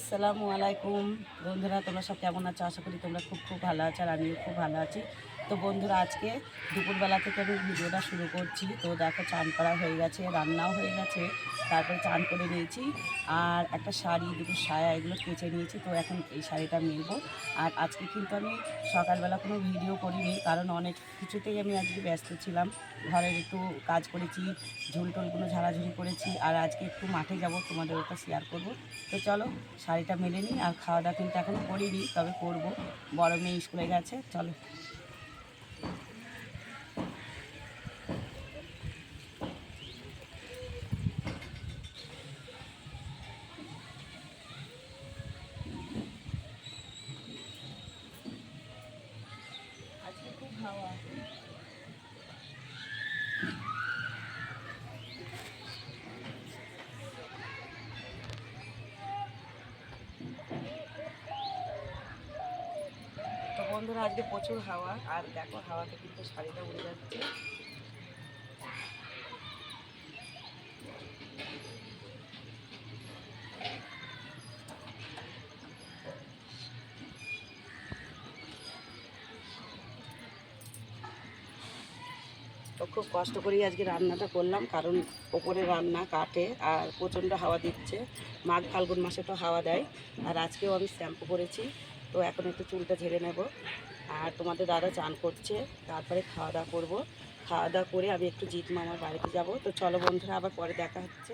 আসসালামু আলাইকুম। বন্ধুরা, তোমরা সব কেমন আছো? আশা করি তোমরা খুব খুব ভালো আছো আর আমিও খুব ভালো আছি। তো বন্ধুরা, আজকে দুপুরবেলা থেকে আমি ভিডিওটা শুরু করছি। তো দেখো, চান করা হয়ে গেছে, রান্নাও হয়ে গেছে। তারপরে চান করে নিয়েছি। আর একটা শাড়ি, দুটো সায়া এগুলো কেচে নিয়েছি, তো এখন এই শাড়িটা মেলবো। আর আজকে কিন্তু আমি সকালবেলা কোনো ভিডিও করিনি, কারণ অনেক কিছুতেই আমি আজকে ব্যস্ত ছিলাম। ঘরের একটু কাজ করেছি, ঝুল টুলগুলো ঝাড়াঝুড়ি করেছি, আর আজকে একটু মাঠে যাব, তোমাদের ওটা শেয়ার করব। তো চলো, শাড়িটা মেলে নিই, আর খাওয়া দাওয়া কিন্তু এখনও করিনি, তবে করব। বড় মেয়ে স্কুলে গেছে, চলো। বন্ধুরা, আজকে প্রচুর হাওয়া। আর দেখো, হাওয়াতে কিন্তু শাড়িটা উড়ে যাচ্ছে। তো খুব কষ্ট করেই আজকে রান্নাটা করলাম, কারণ ওপরে রান্না কাটে আর প্রচণ্ড হাওয়া দিচ্ছে। মাঘ ফাল্গুন মাসে তো হাওয়া দেয়, আর আজকেও আমি শ্যাম্পু করেছি। তো এখন একটু চুলটা ঝেড়ে নেব। আর তোমাদের দাদা চান করছে, তারপরে খাওয়া দাওয়া করব। খাওয়া দাওয়া করে আমি একটু জিৎ মামার বাড়িতে যাব। তো চলো বন্ধুরা, আবার পরে দেখা হচ্ছে।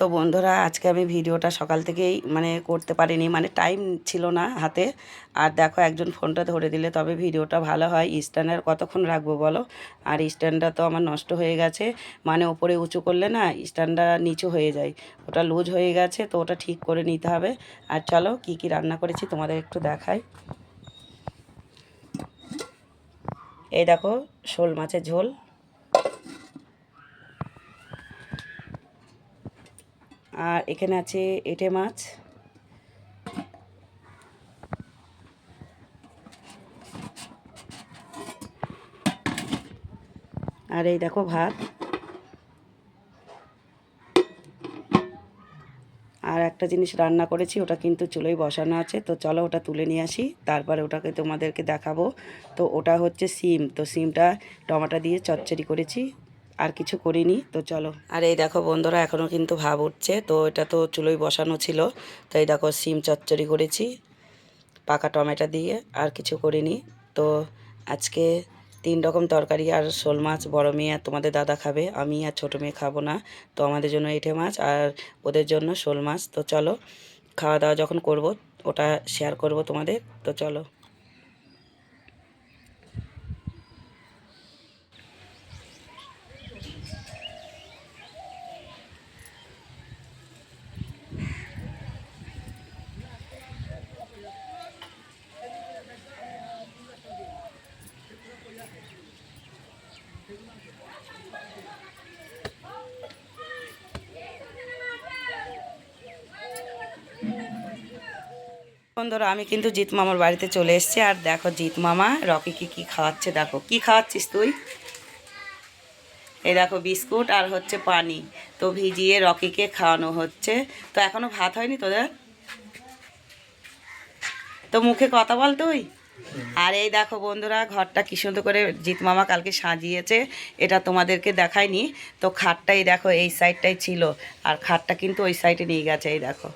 তো বন্ধুরা, আজকে আমি ভিডিওটা সকাল থেকেই মানে করতে পারিনি মানে টাইম ছিল না হাতে। আর দেখো, একজন ফোনটা ধরে দিলে তবে ভিডিওটা ভালো হয়। স্ট্যান্ডের কতক্ষণ রাখব বলো? আর স্ট্যান্ডটা তো আমার নষ্ট হয়ে গেছে মানে ওপরে উঁচু করলে না স্ট্যান্ডটা নিচু হয়ে যায়। ওটা লুজ হয়ে গেছে, তো ওটা ঠিক করে নিতে হবে। আর চলো, কি কি রান্না করেছি তোমাদের একটু দেখাই। এই দেখো, শোল মাছের ঝোল। আর এখানে আছে এঁটে মাছ। আর এই দেখো ভাত। আর একটা জিনিস রান্না করেছি, ওটা কিন্তু চুলোয় বসানো আছে। তো চলো ওটা তুলে নিয়ে আসি, তারপরে ওটাকে তোমাদেরকে দেখাবো। তো ওটা হচ্ছে সিম, তো সিমটা টমাটা দিয়ে চচ্চড়ি করেছি। আর কিছু করিনি, তো চলো। আর এই দেখো বন্ধুরা এখনও কিন্তু ভাব উঠছে, তো এটা তো চুলোয় বসানো ছিল তো এই দেখো সিম চচ্চড়ি করেছি, পাকা টমেটো দিয়ে আর কিছু করিনি। তো আজকে তিন রকম তরকারি আর শোল মাছ, বড় মেয়ে আর তোমাদের দাদা খাবে, আমি আর ছোটো মেয়ে খাব না, তো আমাদের জন্য এঁঠে মাছ আর ওদের জন্য শোল মাছ, তো চলো, খাওয়া দাওয়া যখন করব, ওটা শেয়ার করব তোমাদের, তো চলো। বন্ধুরা আমি কিন্তু জিৎ মামার বাড়িতে চলে এসেছি, আর দেখো জিৎ মামা রকিকে কি খাওয়াচ্ছে দেখো। কি খাওয়াচ্ছিস তুই? এই দেখো বিস্কুট আর হচ্ছে পানি। তো ভিজিয়ে রকিকে খাওয়ানো হচ্ছে। তো এখনও ভাত হয়নি তোদের? তো মুখে কথা বল তুই। আর এই দেখো বন্ধুরা, ঘরটা কি সুন্দর করে জিৎ মামা কালকে সাজিয়েছে, এটা তোমাদেরকে দেখায়নি। তো খাটটাই দেখো এই সাইডটাই ছিল, আর খাটটা কিন্তু ওই সাইডে নিয়ে গেছে, এই দেখো।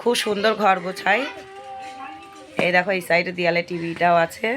খুব সুন্দর ঘর গোছায় এই দেখো এই সাইডে দেয়ালে টিভিটাও আছে।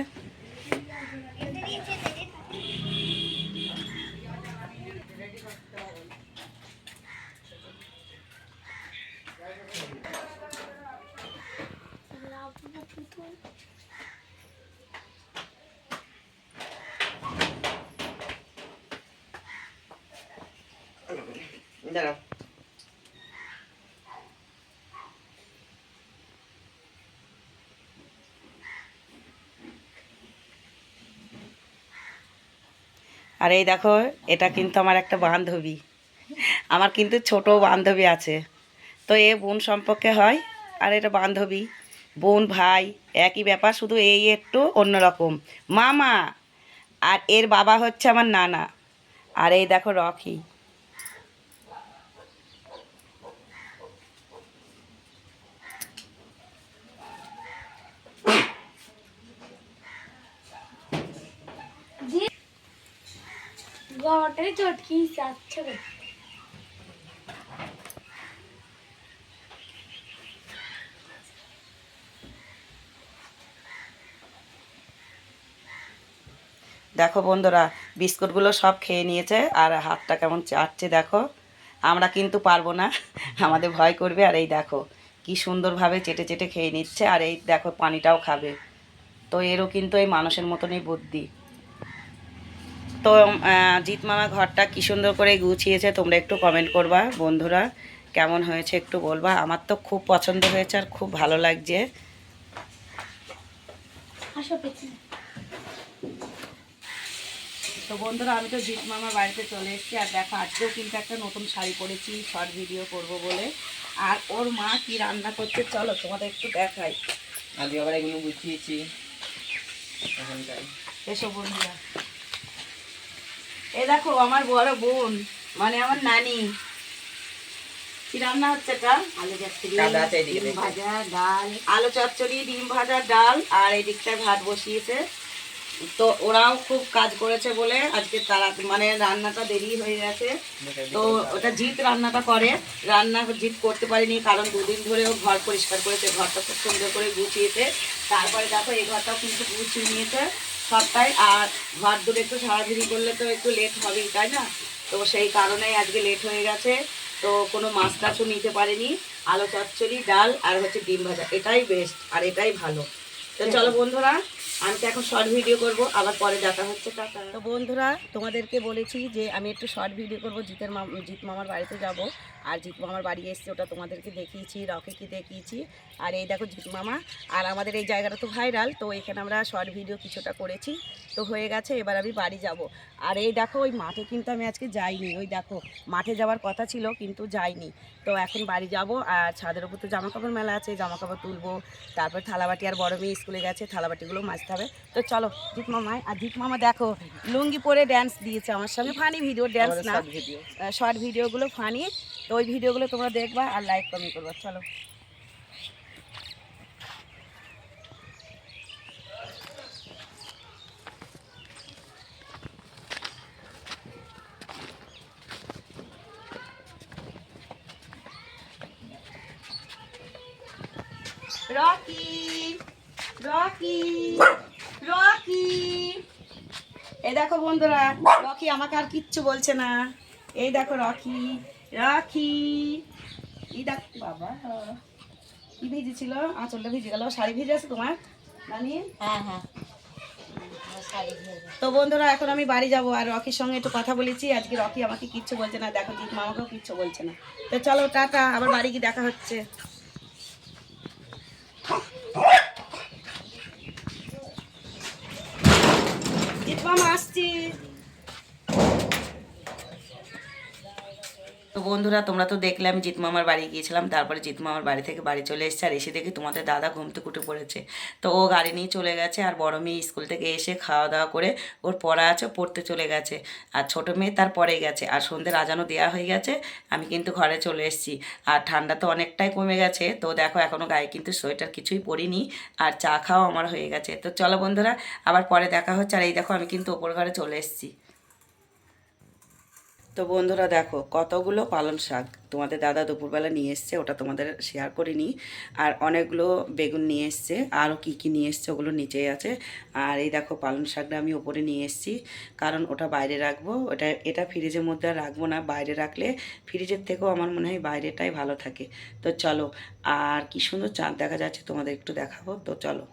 আর এই দেখো, এটা কিন্তু আমার একটা বান্ধবী। আমার কিন্তু ছোট বান্ধবী আছে। তো এ বোন সম্পর্কে হয় আর এটা বান্ধবী। বোন, ভাই, একই ব্যাপার, শুধু এই একটু অন্যরকম। মামা, আর এর বাবা হচ্ছে আমার নানা। আর এই দেখো রকি। চটকি যাচ্ছে দেখো বন্ধুরা, বিস্কুটগুলো সব খেয়ে নিয়েছে আর হাতটা কেমন চাটছে দেখো। আমরা কিন্তু পারব না, আমাদের ভয় করবে। আর এই দেখো, কি সুন্দরভাবে চেটে চেটে খেয়ে নিচ্ছে। আর এই দেখো, পানিটাও খাবে। তো এরও কিন্তু এই মানুষের মতনই বুদ্ধি। তো জিৎ মামা ঘরটা কি সুন্দর করে গুছিয়েছে তোমরা একটু কমেন্ট করবা বন্ধুরা। কেমন হয়েছে একটু বলবা। আমার তো খুব পছন্দ হয়েছে আর খুব ভালো লাগছে। আসো তো বন্ধুরা আমি তো জিৎ মামার বাড়িতে চলে এসেছি। আর দেখো আজকেও কিন্তু একটা নতুন শাড়ি পরেছি শর্ট ভিডিও করব বলে। আর ওর মা কি রান্না করছে চলো তোমাদের একটু দেখাই। আজকে আবার এগুলো গুছিয়েছি। এসো বন্ধুরা। এ দেখো আমার বড় বোন মানে আমার নানি। কি রান্না হচ্ছে এটা? আলু চচ্চড়ি ডিম ভাজা ডাল। আলু চচ্চড়ি ডিম ভাজা ডাল আর এই দিকটায় ভাত বসিয়েছে। তো ওরাও খুব কাজ করেছে বলে আজকে তারা মানে রান্নাটা দেরি হয়ে গেছে। তো ওটা জিৎ রান্নাটা করে। রান্না জিৎ করতে পারেনি কারণ দুদিন ধরে ও ঘর পরিষ্কার করেছে ঘরটা খুব সুন্দর করে গুছিয়েছে। তারপরে দেখো এই ঘরটাও কিন্তু গুছিয়ে নিয়েছে। সবটাই আর ভাত দূরে একটু সারাদিনই করলে তো একটু লেট হবেই তাই না? তো সেই কারণেই আজকে লেট হয়ে গেছে। তো কোনো মাছ টাছও নিতে পারেনি। আলো চচ্চড়ি ডাল আর হচ্ছে ডিম ভাজা। এটাই বেস্ট আর এটাই ভালো। তো চলো বন্ধুরা আমি তো এখন শর্ট ভিডিও করব, আবার পরে দেখা হচ্ছে, টাটা। তো বন্ধুরা, তোমাদেরকে বলেছি যে আমি একটু শর্ট ভিডিও করব, জিতের মাম জিৎ মামার বাড়িতে যাব। আর জিৎ মামার বাড়ি এসছে, ওটা তোমাদেরকে দেখিয়েছি রকেকে দেখিয়েছি। আর এই দেখো জিৎ মামা, আর আমাদের এই জায়গাটা তো ভাইরাল তো এখানে আমরা শর্ট ভিডিও কিছুটা করেছি। তো হয়ে গেছে, এবার আমি বাড়ি যাব। আর এই দেখো, ওই মাঠে কিন্তু আমি আজকে যাইনি। ওই দেখো, মাঠে যাওয়ার কথা ছিল, কিন্তু যাইনি। তো এখন বাড়ি যাব, আর ছাদের উপর তো জামা কাপড় মেলা আছে জামা কাপড় তুলবো। তারপর থালাবাটি আর বড় মেয়ে স্কুলে গেছে, থালাবাটিগুলো মাজতে হবে। তো চলো দীপ মামায় আর দীপ মামা দেখো লুঙ্গি পরে ড্যান্স দিয়েছে আমার সঙ্গে। ফানি ভিডিও ড্যান্স না। ভিডিও শর্ট ভিডিওগুলো ফানি তো ওই ভিডিওগুলো তোমরা দেখবা আর লাইক কমেন্ট করবা। চলো। Rocky Rocky Rocky. এই দেখো বন্ধুরা রকি আমাকে আর কিচ্ছু বলছে না। এই দেখো রকি রাখি এই দেখ বাবা কি ভিজেছিল? আঁচলটা ভিজে গেল। শাড়ি ভিজে আছে তোমার? নানি? হ্যাঁ হ্যাঁ। তো বন্ধুরা এখন আমি বাড়ি যাব আর রকির সঙ্গে একটু কথা বলেছি। আজকে রকি আমাকে কিচ্ছু বলছে না। দেখো জিৎ মামাকেও কিচ্ছু বলছে না। তো চলো টাটা। আবার বাড়ি গিয়ে দেখা হচ্ছে। জিৎ মামা আসছি। তো বন্ধুরা, তোমরা তো দেখলে আমি জিৎ মামার বাড়ি গিয়েছিলাম, তারপরে জিৎ মামার বাড়ি থেকে বাড়ি চলে এসেছে, আর এসে দেখি তোমাদের দাদা ঘুমতে কুটে পড়েছে। তো ও গাড়ি নিয়ে চলে গেছে, আর বড় মেয়ে স্কুল থেকে এসে খাওয়া দাওয়া করে ওর পড়া আছে পড়তে চলে গেছে। আর ছোট মেয়ে তার পরে গেছে, আর সন্ধ্যের আজানও দেওয়া হয়ে গেছে, আমি কিন্তু ঘরে চলে এসেছি। আর ঠান্ডা তো অনেকটাই কমে গেছে, তো দেখো এখনও গায়ে কিন্তু সোয়েটার কিছুই পরিনি, আর চা খাওয়া আমার হয়ে গেছে। তো চলো বন্ধুরা, আবার পরে দেখা হচ্ছে, আর এই দেখো আমি কিন্তু ওপর ঘরে চলে এসেছি। তো বন্ধুরা দেখো, কতগুলো পালং শাক তোমাদের দাদা দুপুরবেলা নিয়ে এসছে, ওটা তোমাদের শেয়ার করিনি। আর অনেকগুলো বেগুন নিয়ে এসছে, আরও কী কী নিয়ে এসছে ওগুলো নিচেই আছে। আর এই দেখো পালং শাকটা আমি ওপরে নিয়ে এসেছি, কারণ ওটা বাইরে রাখব। ওটা, এটা ফ্রিজের মধ্যে আর রাখব না, বাইরে রাখলে ফ্রিজের থেকেও আমার মনে হয় বাইরেটাই ভালো থাকে। তো চলো, আর কি সুন্দর চাঁদ দেখা যাচ্ছে তোমাদের একটু দেখাবো। তো চলো।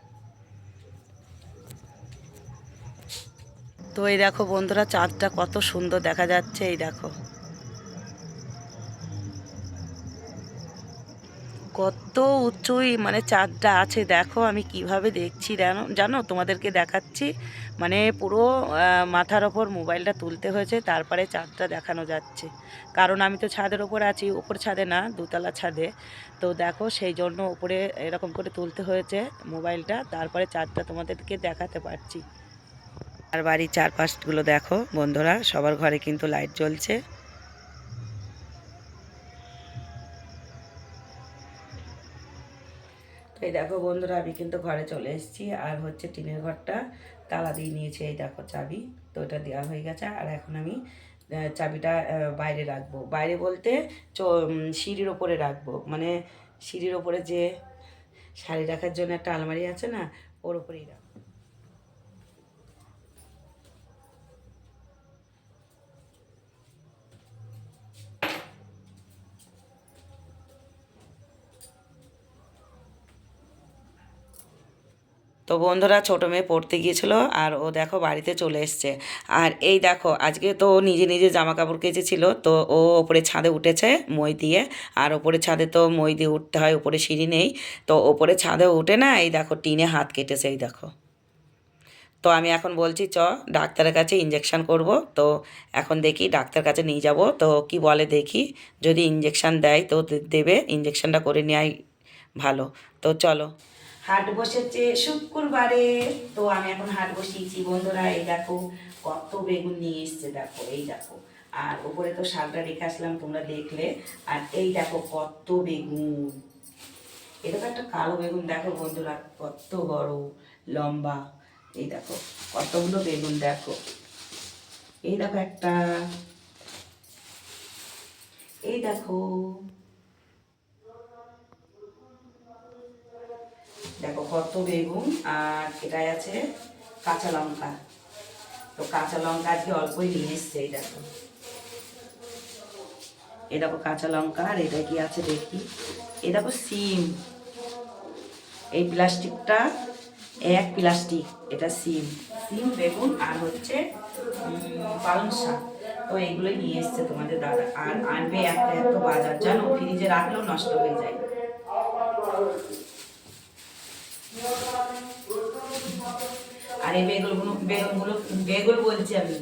তো এই দেখো বন্ধুরা, চাঁদটা কত সুন্দর দেখা যাচ্ছে, এই দেখো। কত উঁচুই মানে চাঁদটা আছে, দেখো আমি কীভাবে দেখছি জানো জানো, তোমাদেরকে দেখাচ্ছি। মানে পুরো মাথার ওপর মোবাইলটা তুলতে হয়েছে, তারপরে চাঁদটা দেখানো যাচ্ছে। কারণ আমি তো ছাদের ওপর আছি ওপর ছাদে না, দুতলা ছাদে। তো দেখো, সেই জন্য উপরে এরকম করে তুলতে হয়েছে মোবাইলটা, তারপরে চাঁদটা তোমাদেরকে দেখাতে পারছি। আর বাড়ির চারপাশগুলো দেখো বন্ধুরা, সবার ঘরে কিন্তু লাইট জ্বলছে। এই দেখো বন্ধুরা, আমি কিন্তু ঘরে চলে এসেছি আর হচ্ছে টিনের ঘরটা তালা দিয়ে নিয়েছি, এই দেখো চাবি। তো ওটা দেওয়া হয়ে গেছে আর এখন আমি চাবিটা বাইরে রাখব। বাইরে বলতে সিঁড়ির ওপরে রাখব। মানে সিঁড়ির ওপরে যে শাড়ি রাখার জন্য একটা আলমারি আছে না, ওর ওপরেই রাখব। তো বন্ধুরা ছোটো মেয়ে পড়তে গিয়েছিল আর ও দেখো বাড়িতে চলে এসছে। আর এই দেখো, আজকে তো নিজে নিজে জামা কাপড় কেচেছিল, তো ও ওপরে ছাদে উঠেছে মই দিয়ে। আর ওপরে ছাদে তো মই দিয়ে উঠতে হয়, ওপরে সিঁড়ি নেই। তো ওপরে ছাদে উঠে না এই দেখো টিনে হাত কেটেছে এই দেখো। তো আমি এখন বলছি, চ, ডাক্তারের কাছে ইঞ্জেকশন করব। তো এখন দেখি ডাক্তার কাছে নিয়ে যাব। তো কি বলে দেখি, যদি ইঞ্জেকশন দেয় তো দেবে। ইঞ্জেকশনটা করে নেওয়াই ভালো। তো চলো। হাট বসেছে শুক্রবারে। তো আমি এখন হাট বসিয়েছি। বন্ধুরা, এই দেখো, কত বেগুন নিয়ে এসছে, দেখো, এই দেখো। আর উপরে তো শাকটা রেখে আসলাম, তোমরা দেখলে। আর এই দেখো, কত বেগুন। এরকম একটা কালো বেগুন, দেখো বন্ধুরা, কত বড়, লম্বা। এই দেখো, কতগুলো বেগুন, দেখো। এই দেখো একটা। এই দেখো দেখো, কত বেগুন আর এটাই আছে কাঁচা লঙ্কা। তো কাঁচা লঙ্কা আজকে অল্পই নিয়ে এসছে, এই দেখো। এ দেখো কাঁচা লঙ্কা আর এটা কি আছে দেখি। এ দেখো সিম। এই প্লাস্টিকটা এক প্লাস্টিক, এটা সিম। সিম, বেগুন আর হচ্ছে পালং শাক। তো এগুলোই নিয়ে এসছে তোমাদের দাদা। আর আনবে এত এত বাজার। জানো, ফ্রিজে রাখলেও নষ্ট হয়ে যায়। আর এই বেগুনগুলো বেগুনগুলো, বেগুন বলছি আমি।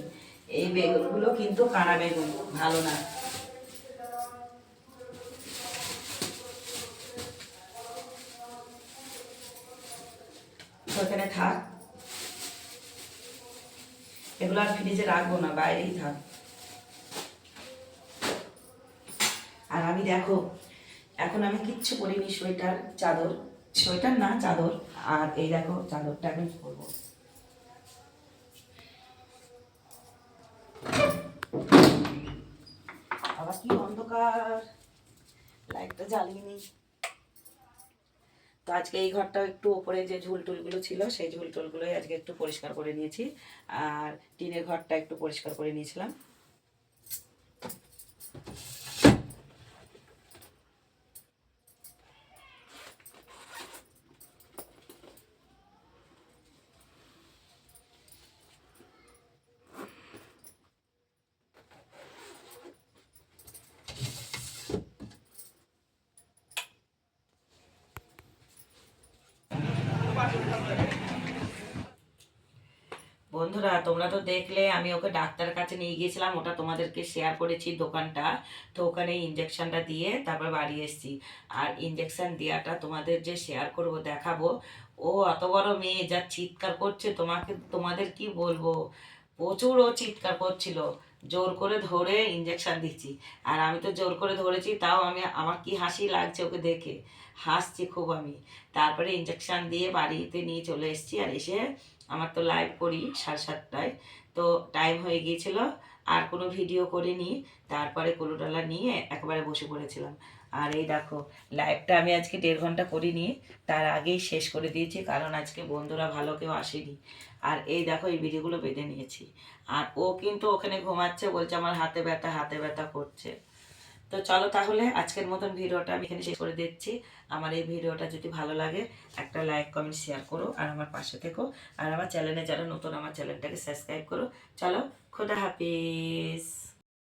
এই বেগুনগুলো কিন্তু কানা বেগুন, ভালো না। তো থাক। এগুলো আর ফ্রিজে রাখব না, বাইরেই থাক। আর আমি দেখো, এখন আমি কিচ্ছু পরিনি সোয়েটার, চাদর। সোয়েটার না, চাদর। আর এই দেখো, চাদরটা আমি পরবো আবার কি অন্ধকার। লাইটটা জ্বালিয়ে তো আজকে এই ঘরটাও একটু ওপরে যে ঝুল টুলগুলো ছিল, সেই ঝুলটুলগুলোই আজকে একটু পরিষ্কার করে নিয়েছি। আর টিনের ঘরটা একটু পরিষ্কার করে নিয়েছিলাম। বন্ধুরা, তোমরা তো দেখলে, আমি ওকে ডাক্তারের কাছে নিয়ে গিয়েছিলাম, ওটা তোমাদেরকে শেয়ার করেছি দোকানটা। তো ওখানে ইঞ্জেকশনটা দিয়ে তারপর বাড়ি এসেছি। আর ইঞ্জেকশন দেওয়াটা তোমাদের যে শেয়ার করব, দেখাবো। ও অত বড় মেয়ে, যা চিৎকার করছে, তোমাকে, তোমাদের কি বলব? প্রচুর ও চিৎকার করছিল। জোর করে ধরে ইঞ্জেকশন দিচ্ছি। আর আমি তো জোর করে ধরেছি, তাও আমি, আমার কি হাসি লাগছে ওকে দেখে? হাসছি খুব আমি। তারপরে ইঞ্জেকশন দিয়ে বাড়িতে নিয়ে চলে এসেছি আর এসে আমার তো লাইভ করি সাড়ে সাতটায়। তো টাইম হয়ে গিয়েছিল, আর কোনো ভিডিও করে করিনি। তারপরে কলুডালা নিয়ে একবারে বসে পড়েছিলাম। আর এই দেখো লাইভটা আমি আজকে দেড় ঘণ্টা করিনি, তার আগেই শেষ করে দিয়েছি, কারণ আজকে বন্ধুরা ভালো কেউ আসেনি। আর এই দেখো, এই ভিডিওগুলো বেঁধে নিয়েছি। আর ও কিন্তু ওখানে ঘুমাচ্ছে, বলছে আমার হাতে ব্যথা হাতে ব্যথা করছে। তো চলো তাহলে আজকের মতন ভিডিওটা আমি এখানে শেষ করে দিচ্ছি। আমার এই ভিডিওটা যদি ভালো লাগে, একটা লাইক, কমেন্ট শেয়ার করো আর আমার পাশে থেকো। আর আমার চ্যানেলে যারা নতুন, আমার চ্যানেলটাকে সাবস্ক্রাইব করো। চলো, খোদা হাফিজ।